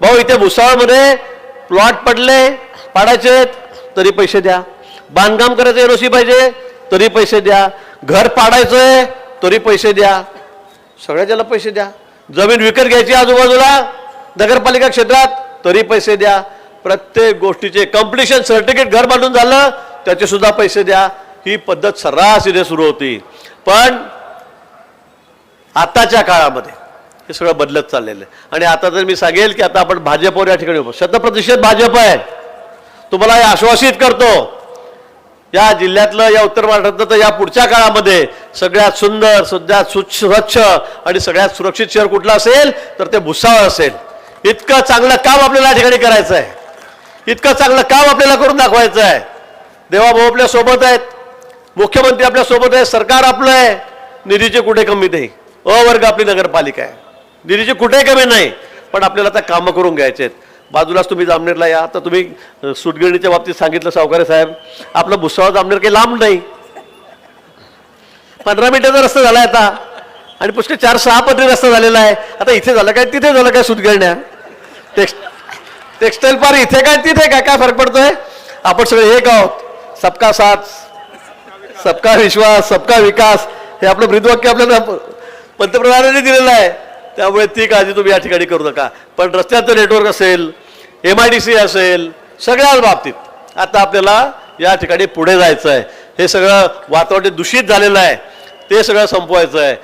भाऊ इथे भुसावळमध्ये प्लॉट पडले पाडायचे तरी पैसे द्या. बांधकाम करायचं एरोसी पाहिजे तरी पैसे द्या. घर पाडायचंय तरी पैसे द्या. सगळ्याच्याला पैसे द्या. जमीन विकत घ्यायची आजूबाजूला नगरपालिका क्षेत्रात तरी पैसे द्या. प्रत्येक गोष्टीचे कम्प्लिशन सर्टिफिकेट घर बांधून झालं त्याचे सुद्धा पैसे द्या. ही पद्धत सर्रास इथे सुरू होती. पण आताच्या काळामध्ये. हे सगळं बदलत चाललेलं आहे. आणि आता तर मी सांगेल की आता आपण भाजपवर या ठिकाणी उभं. शतप्रतिशत भाजप आहे. तुम्हाला हे आश्वासित करतो या जिल्ह्यातलं या उत्तर महाराष्ट्रातलं तर या पुढच्या काळामध्ये सगळ्यात सुंदर सगळ्यात स्वच्छ स्वच्छ आणि सगळ्यात सुरक्षित शहर कुठलं असेल? तर ते भुसावळ असेल. इतकं चांगलं काम आपल्याला या ठिकाणी करायचं आहे इतकं चांगलं काम आपल्याला करून दाखवायचं आहे देवाभाऊ आपल्यासोबत आहेत. मुख्यमंत्री आपल्यासोबत आहे सरकार आपलं आहे. निधीची कुठे कमी नाही. अ वर्ग आपली नगरपालिका आहे. निधीची कुठे कमी नाही पण आपल्याला आता कामं करून घ्यायचे आहेत. बाजूलाच तुम्ही जामनेरला या आता तुम्ही सुटगिरणीच्या बाबतीत सांगितलं सावकारे साहेब. आपलं भुसावळ जामनेर काही लांब नाही. पंधरा मिनिटाचा रस्ता झाला आता. आणि पुष्कळ चार सहा पदरी रस्ता झालेला आहे. आता इथे झालं काय तिथे झालं काय सुटगिरण्या? टेक्स्ट टेक्सटाईल पार इथे काय तिथे काय काय फरक पडतोय? आपण सगळे एक आहोत. सबका साथ सबका विश्वास सबका विकास. हे आपलं ब्रीदवाक्य आपल्याला पंतप्रधानांनी दिलेलं आहे. त्यामुळे ती काळजी तुम्ही या ठिकाणी करू नका. पण रस्त्याचं नेटवर्क असेल एम आय डी सी असेल सगळ्याच बाबतीत आता आपल्याला या ठिकाणी पुढे जायचं आहे हे सगळं वातावरण दूषित झालेलं आहे ते सगळं संपवायचं आहे